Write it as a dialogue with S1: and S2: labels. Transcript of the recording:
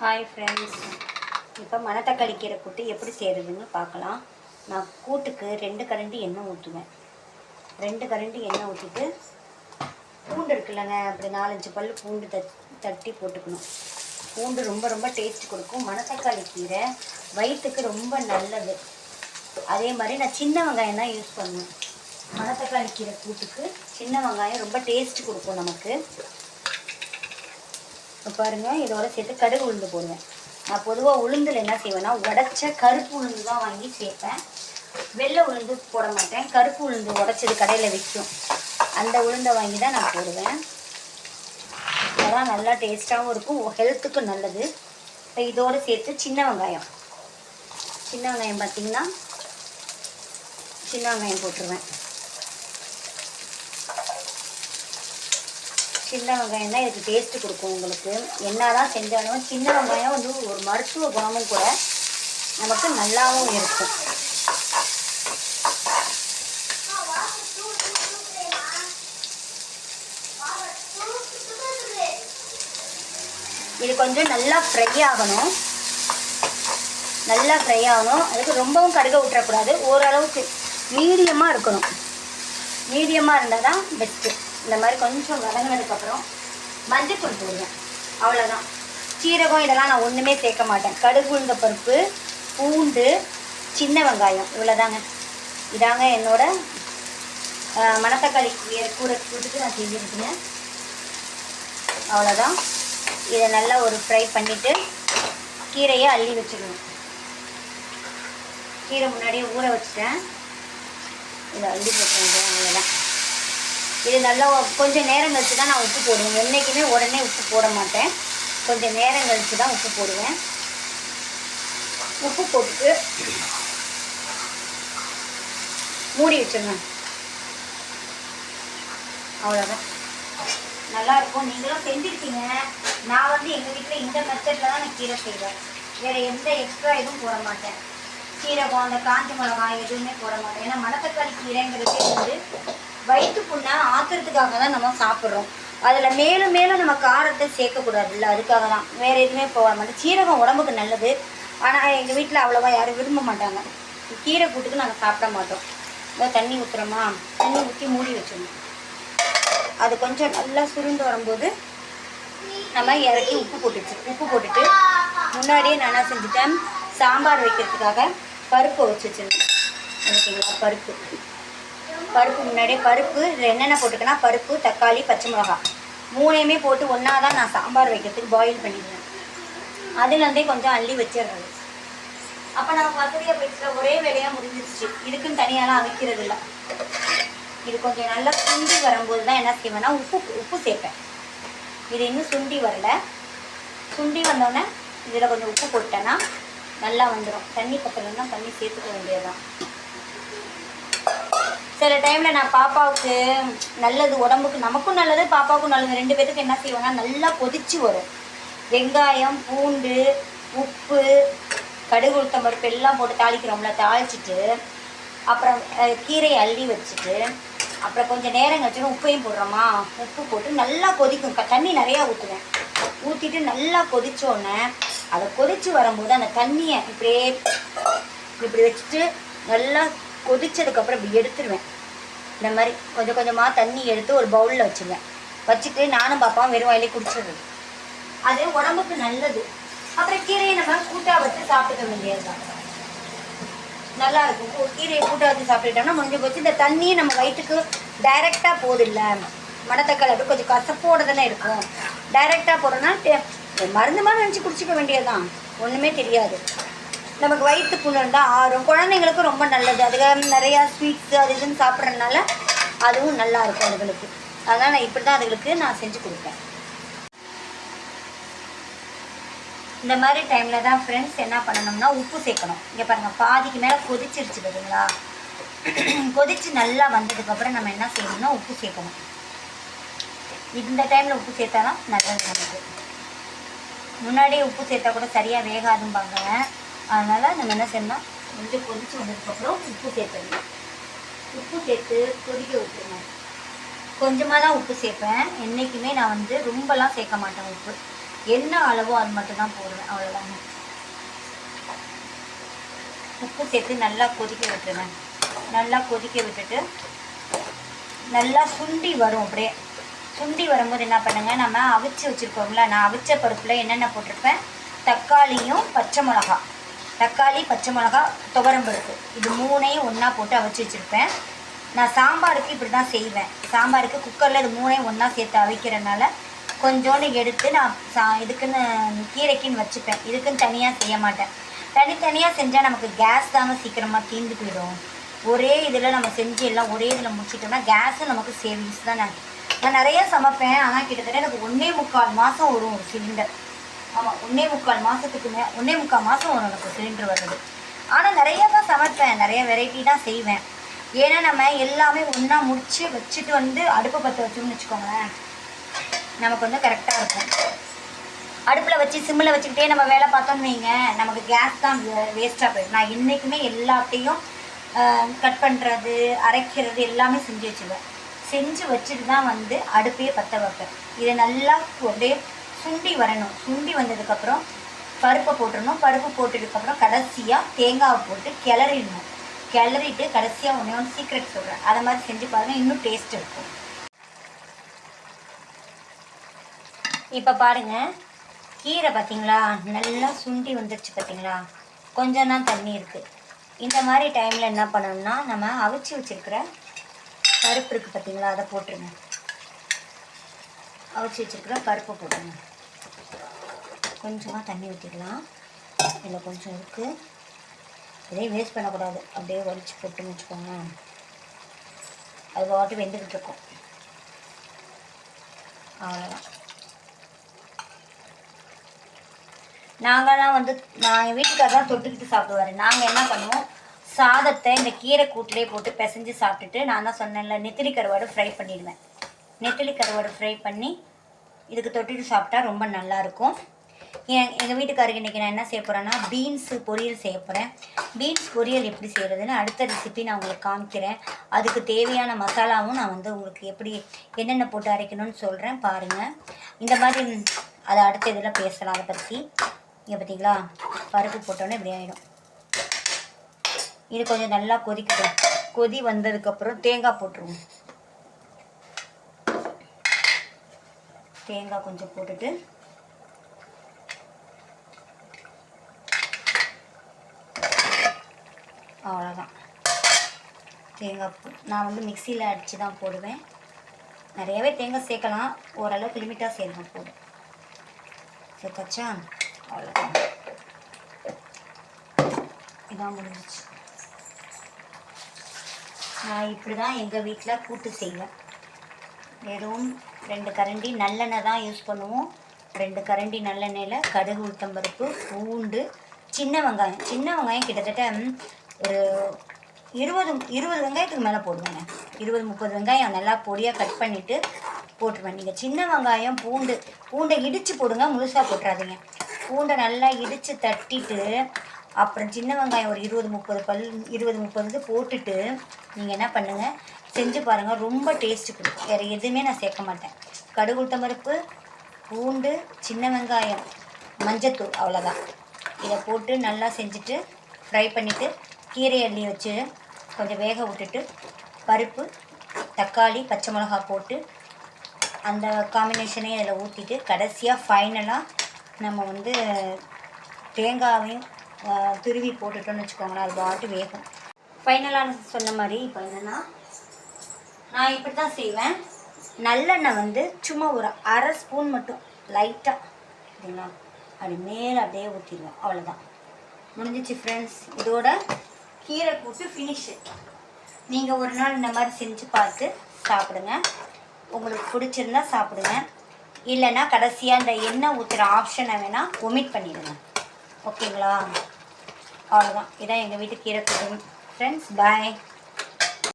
S1: Hi friends இப்போ மணத்தக்காளி கீரை கூட்டு எப்படி செய்கிறதுன்னு பார்க்கலாம். நான் கூட்டுக்கு ரெண்டு கரண்டி எண்ணெய் ஊற்றுவேன் ரெண்டு கரண்டி எண்ணெய் ஊற்றிட்டு பூண்டு இருக்குல்லங்க அப்படி நாலஞ்சு பல் பூண்டு தட் தட்டி போட்டுக்கணும். பூண்டு ரொம்ப ரொம்ப டேஸ்ட் கொடுக்கும். மணத்தக்காளி கீரை வயிற்றுக்கு ரொம்ப நல்லது. அதே மாதிரி நான் சின்ன வெங்காயம் தான் யூஸ் பண்ணுவேன். மணத்தக்காளி கீரை கூட்டுக்கு சின்ன வெங்காயம் ரொம்ப டேஸ்ட் கொடுக்கும் நமக்கு. இப்போ இதோட சேர்த்து கடுகு உளுந்து போடுவேன். நான் பொதுவாக உளுந்தில் என்ன செய்வேன்னா உடச்ச கருப்பு உளுந்து தான் வாங்கி சேர்ப்பேன். வெள்ளை உளுந்து போட மாட்டேன். கருப்பு உளுந்து உடச்சது கடையில் விற்கும் அந்த உளுந்தை வாங்கி தான் நான் போடுவேன். அதான் நல்லா டேஸ்ட்டாகவும் இருக்கும். ஹெல்த்துக்கும் நல்லது. இப்போ இதோடு சேர்த்து சின்ன வெங்காயம். சின்ன வெங்காயம் பார்த்தீங்கன்னா சின்ன வெங்காயம் போட்டுருவேன். சின்ன வெங்காயம் தான் இதுக்கு டேஸ்ட்டு கொடுக்கும் உங்களுக்கு. என்ன தான் செஞ்சாலும் சின்ன வெங்காயம் வந்து ஒரு மருத்துவ குணமும் கூட நமக்கு நல்லாவும் இருக்கும். இது கொஞ்சம் நல்லா ஃப்ரை ஆகணும். நல்லா ஃப்ரை ஆகணும். அதுக்கு ரொம்பவும் கடுக விட்டுறக்கூடாது ஓரளவுக்கு மீடியமாக இருக்கணும். மீடியமாக இருந்தால் தான் பெஸ்ட்டு இந்த மாதிரி கொஞ்சம் வதங்கினதுக்கப்புறம் மஞ்சத்தூள் போடுவேன் அவ்வளோதான் சீரகம் இதெல்லாம் நான் ஒன்றுமே சேர்க்க மாட்டேன். கடுகு உளுந்த பருப்பு பூண்டு சின்ன வெங்காயம் இவ்வளோதாங்க இதாங்க என்னோட மணத்தக்காளி கூரை கூட்டுக்கு நான் செஞ்சுருக்கேன். அவ்வளோதான் இதை நல்லா ஒரு ஃப்ரை பண்ணிவிட்டு கீரையை அள்ளி வச்சுக்கணும் கீரை முன்னாடியே ஊற வச்சுட்டேன். இதை அள்ளி போட்டுருவேன் அவ்வளோதான் இது நல்லா கொஞ்சம் நேரம் கழித்து தான் நான் உப்பு போடுவேன். என்றைக்குமே உடனே உப்பு போட மாட்டேன். கொஞ்சம் நேரம் கழிச்சு தான் உப்பு போடுவேன். உப்பு போட்டுட்டு மூடி வச்சிருவேன் அவ்வளோதான் நல்லா இருக்கும். நீங்களும் செஞ்சுருக்கீங்க. நான் வந்து எங்கள் வீட்டில் இந்த மெத்தடில் தான் நான் கீரை செய்வேன். வேறு எந்த எக்ஸ்ட்ரா எதுவும் போட மாட்டேன். சீரகம் அந்த காஞ்சி மிளகாய் எதுவுமே போட மாட்டேன். ஏன்னா மணத்தக்காளி கீரைங்கிறது வந்து வயிற்று புண்ணை ஆத்துறதுக்காக தான் நம்ம சாப்பிட்றோம். அதில் மேலும் மேலும் நம்ம காரத்தை சேர்க்கக்கூடாதுல்ல அதுக்காக தான் வேறு எதுவுமே போக மாட்டோம் சீரகம் உடம்புக்கு நல்லது. ஆனால் எங்கள் வீட்டில் அவ்வளோவா யாரும் விரும்ப மாட்டாங்க. கீரை கூட்டுக்கு நாங்கள் சாப்பிட மாட்டோம். இதோ தண்ணி ஊற்றுறோமா தண்ணி ஊற்றி மூடி வச்சிடணும். அது கொஞ்சம் நல்லா சுருண்டு வரும்போது நம்ம இறக்கி உப்பு போட்டுச்சு உப்பு போட்டுட்டு முன்னாடியே நான் என்ன செஞ்சுட்டேன்? சாம்பார் வைக்கிறதுக்காக பருப்பு வச்சு வச்சுருந்தேன். ஓகேங்களா? பருப்பு. பருப்பு முன்னாடியே பருப்பு இதில் என்னென்ன போட்டுக்கன்னா பருப்பு தக்காளி பச்சை மிளகாய் மூணையுமே போட்டு ஒன்றா தான் நான் சாம்பார் வைக்கிறதுக்கு பாயில் பண்ணிடுவேன். அதுலேருந்தே கொஞ்சம் அள்ளி வச்சிடுறது. அப்போ நான் வசதியாக போயிடுச்சுல ஒரே வேலையாக முடிஞ்சிருச்சு. இதுக்குன்னு தனியாலாம் அமைக்கிறது இல்லை இது கொஞ்சம் நல்லா சுண்டி வரும்போது தான் என்ன செய்வேன்னா உப்பு உப்பு சேர்ப்பேன். இது இன்னும் சுண்டி வரல. சுண்டி வந்தோடனே இதில் கொஞ்சம் உப்பு போட்டேன்னா நல்லா வந்துடும் தண்ணி பக்கத்துலன்னா தண்ணி சேர்த்துக்க வேண்டியதுதான். சில டைமில் நான் பாப்பாவுக்கு நல்லது உடம்புக்கு நமக்கும் நல்லது பாப்பாவுக்கும் நல்லது. ரெண்டு பேத்துக்கு என்ன செய்வாங்க நல்லா கொதிச்சு வரும். வெங்காயம் பூண்டு உப்பு கடுகு உளுத்தம் பருப்பு எல்லாம் போட்டு தாளிக்கிறோம்ல தாளிச்சிட்டு அப்புறம் கீரையை அள்ளி வச்சுட்டு அப்புறம் கொஞ்சம் நேரம் கழிச்சு உப்பையும் போடுறோமா உப்பு போட்டு நல்லா கொதிக்கும். க- தண்ணி நிறையா ஊற்றுவேன் ஊற்றிட்டு நல்லா கொதிச்சோடனே அதை கொதிச்சு வரும்போது அந்த தண்ணியை இப்படியே இப்படி வச்சுட்டு நல்லா கொதிச்சதுக்கப்புறம் இப்படி எடுத்துருவேன். இந்த மாதிரி கொஞ்சம் கொஞ்சமாக தண்ணி எடுத்து ஒரு பவுலில் வச்சுருவேன். வச்சுட்டு நானும் பாப்பாவும் வெறும் வாயிலே குடிச்சிடுறது. அது உடம்புக்கு நல்லது. அப்புறம் கீரையை நம்ம கூட்டாக வச்சு சாப்பிட்டுக்க வேண்டியதுதான் நல்லா இருக்கும். கீரையை கூட்டாக வச்சு சாப்பிட்டுட்டோம்னா முடிஞ்சு போச்சு. இந்த தண்ணியை நம்ம வயிற்றுக்கு டைரெக்டாக போதில்ல. மணத்தக்காளி அப்படியே கொஞ்சம் கசப்போட தானே இருக்கும். டைரெக்டாக போகிறோன்னா மருந்து மாதிரி நினச்சி குடிச்சிக்க வேண்டியதுதான் ஒன்றுமே தெரியாது. நமக்கு வயிற்று புண்ணு ஆறும். குழந்தைங்களுக்கும் ரொம்ப நல்லது. அதுக்காக நிறையா ஸ்வீட்ஸு அது இதுன்னு சாப்பிட்றதுனால அதுவும் நல்லா இருக்கும் அதுகளுக்கு. அதனால் நான் இப்படி தான் அதுகளுக்கு நான் செஞ்சு கொடுப்பேன். இந்த மாதிரி டைமில் தான் ஃப்ரெண்ட்ஸ் என்ன பண்ணணும்னா உப்பு சேர்க்கணும். இங்கே பாருங்கள் பாதிக்கு மேலே கொதிச்சிருச்சு பார்த்தீங்களா கொதிச்சு நல்லா வந்ததுக்கப்புறம் நம்ம என்ன செய்யணும்னா உப்பு சேர்க்கணும். இந்த டைமில் உப்பு சேர்த்தா தான் நல்லது நமக்கு. முன்னாடியே உப்பு சேர்த்தா கூட சரியாக வேகாதும்பாங்க. அதனால் நம்ம என்ன செய்யணும் கொஞ்சம் கொதிச்சு வந்ததுக்கப்புறம் உப்பு சேர்த்துடணும். உப்பு சேர்த்து கொதிக்க விட்டுருங்க கொஞ்சமாக தான் உப்பு சேர்ப்பேன். என்றைக்குமே நான் வந்து ரொம்பலாம் சேர்க்க மாட்டேன் உப்பு. என்ன அளவோ அது மட்டும் தான் போடுவேன் அவ்வளோதாங்க உப்பு சேர்த்து நல்லா கொதிக்க விட்டுருவேன். நல்லா கொதிக்க விட்டுட்டு நல்லா சுண்டி வரும் அப்படியே. சுண்டி வரும்போது என்ன பண்ணுங்க நம்ம அவிச்சு வச்சுருக்கோம்ல நான் அவிச்ச பருப்பில் என்னென்ன போட்டிருப்பேன்? தக்காளியும் பச்சை மிளகா தக்காளி பச்சை மிளகா துவரம் இது மூணையும் ஒன்றா போட்டு அவிச்சு வச்சுருப்பேன். நான் சாம்பாருக்கு இப்படி தான் செய்வேன். சாம்பாருக்கு குக்கரில் இது மூணையும் ஒன்றா சேர்த்து அவிக்கிறனால கொஞ்சோண்டு எடுத்து நான் சா இதுக்குன்னு கீரைக்குன்னு வச்சுப்பேன். இதுக்குன்னு தனியாக செய்ய மாட்டேன். தனித்தனியாக செஞ்சால் நமக்கு கேஸ் தாங்க சீக்கிரமாக தீர்ந்து போயிடும். ஒரே இதில் நம்ம செஞ்சு எல்லாம் ஒரே இதில் முடிச்சிட்டோம்னா கேஸும் நமக்கு சேவிங்ஸ் தான். நான் நான் சமைப்பேன். ஆனால் கிட்டத்தட்ட எனக்கு ஒன்றே முக்கால் மாதம் வரும் ஒரு சிலிண்டர் ஆமாம் ஒன்றே முக்கால் மாதத்துக்கு மே ஒன்றே முக்கால் மாதம் வரும் எனக்கு சிலிண்டர் வர்றது ஆனால் நிறைய தான் சமைப்பேன் நிறைய வெரைட்டி தான் செய்வேன். ஏன்னா நம்ம எல்லாமே ஒன்றா முடித்து வச்சுட்டு வந்து அடுப்பை பற்ற வச்சோம்னு வச்சுக்கோங்களேன் நமக்கு வந்து கரெக்டாக இருக்கும். அடுப்பில் வச்சு சிம்மில் வச்சுக்கிட்டே நம்ம வேலை பார்த்தோம்னு வைங்க நமக்கு கேஸ் தான் வேஸ்ட்டாக போயிடும். நான் என்றைக்குமே எல்லாத்தையும் கட் பண்ணுறது அரைக்கிறது எல்லாமே செஞ்சு வச்சுருவேன். செஞ்சு வச்சுட்டு தான் வந்து அடுப்பையே பற்ற வைப்பேன். இதை நல்லா அப்படியே சுண்டி வரணும். சுண்டி வந்ததுக்கப்புறம் பருப்பை போட்டுடணும். பருப்பு போட்டதுக்கப்புறம் கடைசியாக தேங்காவை போட்டு கிளறிடணும். கிளறிட்டு கடைசியாக ஒன்றே ஒன்று சீக்ரெட் சொல்கிறேன் அதை மாதிரி செஞ்சு பாருங்கள் இன்னும் டேஸ்ட் இருக்கும். இப்போ பாருங்கள் கீரை பார்த்தீங்களா நல்லா சுண்டி வந்துருச்சு பார்த்தீங்களா கொஞ்சம் தான் தண்ணி இருக்குது இந்த மாதிரி டைமில் என்ன பண்ணணும்னா நம்ம அவிச்சு வச்சுருக்கிற பருப்பு இருக்குது பார்த்தீங்களா அதை போட்டுருங்க. அவிச்சு வச்சுருக்கிற பருப்பை போட்டுருங்க. கொஞ்சமாக தண்ணி ஊற்றிக்கலாம் இதில் கொஞ்சம் இருக்குது இதையும் வேஸ்ட் பண்ணக்கூடாது. அப்படியே உடச்சி போட்டுன்னு வச்சுக்கோங்க அது பாட்டு வெந்துக்கிட்டு இருக்கும் அவ்வளோதான் நாங்கள்லாம் வந்து நான் வீட்டுக்காக தான் தொட்டுக்கிட்டு சாப்பிடுவாரு. நாங்கள் என்ன பண்ணுவோம்? சாதத்தை இந்த கீரை கூட்டிலே போட்டு பிசைஞ்சு சாப்பிட்டுட்டு நான் தான் சொன்னேன்ல நெத்திலி கருவாடு ஃப்ரை பண்ணிடுவேன். நெத்திலி கருவாடு ஃப்ரை பண்ணி இதுக்கு தொட்டுட்டு சாப்பிட்டா ரொம்ப நல்லாயிருக்கும் என் எங்கள் வீட்டுக்காரருக்கு இன்றைக்கி நான் என்ன செய்ய போகிறேன்னா பீன்ஸு பொரியல் செய்ய போகிறேன் பீன்ஸ் பொரியல் எப்படி செய்கிறதுன்னு அடுத்த ரெசிபி நான் உங்களுக்கு காமிக்கிறேன். அதுக்கு தேவையான மசாலாவும் நான் வந்து உங்களுக்கு எப்படி என்னென்ன போட்டு அரைக்கணும்னு சொல்கிறேன் பாருங்கள் இந்த மாதிரி அதை அடுத்த இதில் பேசலாம் அதை பற்றி இங்கே பார்த்தீங்களா பருப்பு போட்டோன்னே இப்படி ஆகிடும் இது கொஞ்சம் நல்லா கொதிக்கட்டும் கொதி வந்ததுக்கப்புறம் தேங்காய் போட்டுருவோம். தேங்காய் கொஞ்சம் போட்டுட்டு அவ்வளோதான் தேங்காய் பூ நான் வந்து மிக்சியில் அடித்து தான் போடுவேன். நிறையவே தேங்காய் சேர்க்கலாம். ஓரளவுக்கு லிமிட்டாக சேர்க்கணும் போதும். சேர்த்தாச்சா அவ்வளோதான் இதான் முடிஞ்சிச்சு. நான் இப்படி தான் எங்கள் வீட்டில் கூட்டு செய்வேன். வெறும் ரெண்டு கரண்டி நல்லெண்ணெய் தான் யூஸ் பண்ணுவோம். ரெண்டு கரண்டி நல்லெண்ணெயில் கடுகு உளுத்தம்பருப்பு பூண்டு சின்ன வெங்காயம். சின்ன வெங்காயம் கிட்டத்தட்ட ஒரு இருபது இருபது வெங்காயத்துக்கு மேலே போடுவேங்க இருபது முப்பது வெங்காயம் நல்லா பொடியாக கட் பண்ணிவிட்டு போட்டுருவேன். நீங்கள் சின்ன வெங்காயம் பூண்டு பூண்டை இடித்து போடுங்க முழுசாக போட்டுறாதீங்க பூண்டை நல்லா இடித்து தட்டிட்டு அப்புறம் சின்ன வெங்காயம் ஒரு இருபது முப்பது பல் இருபது முப்பது இது போட்டுட்டு நீங்கள் என்ன பண்ணுங்கள் செஞ்சு பாருங்கள் ரொம்ப டேஸ்ட்டு கொடுக்கும். வேறு எதுவுமே நான் சேர்க்க மாட்டேன். கடுகு பருப்பு பூண்டு சின்ன வெங்காயம் மஞ்சத்தூள் அவ்வளோதான் இதை போட்டு நல்லா செஞ்சுட்டு ஃப்ரை பண்ணிவிட்டு கீரை அள்ளி வச்சு கொஞ்சம் வேக விட்டுட்டு பருப்பு தக்காளி பச்சை மிளகா போட்டு அந்த காம்பினேஷனையும் அதில் ஊற்றிட்டு கடைசியாக ஃபைனலாக நம்ம வந்து தேங்காயையும் துருவி போட்டுட்டோம்னு வச்சுக்கோங்களேன். அது பாட்டு வேகும். ஃபைனலாக சொன்ன மாதிரி இப்போ என்னென்னா நான் இப்படி தான் செய்வேன். நல்லெண்ணெய் வந்து சும்மா ஒரு அரை ஸ்பூன் மட்டும் லைட்டாக சரிங்களா அப்படி மேலே அப்படியே ஊற்றிடுவேன் அவ்வளோதான் முடிஞ்சிச்சு ஃப்ரெண்ட்ஸ் இதோட கீரை கூட்டு ஃபினிஷு நீங்கள் ஒரு நாள் இந்த மாதிரி செஞ்சு பார்த்து சாப்பிடுங்க. உங்களுக்கு பிடிச்சிருந்தா சாப்பிடுங்க. இல்லைன்னா கடைசியாக இந்த எண்ணெய் ஊற்றுற ஆப்ஷனை வேணால் ஒமிட் பண்ணிடுங்க. ஓகேங்களா அவ்வளோதான் இதான் எங்கள் வீட்டு கீரை கூட்டு. Friends bye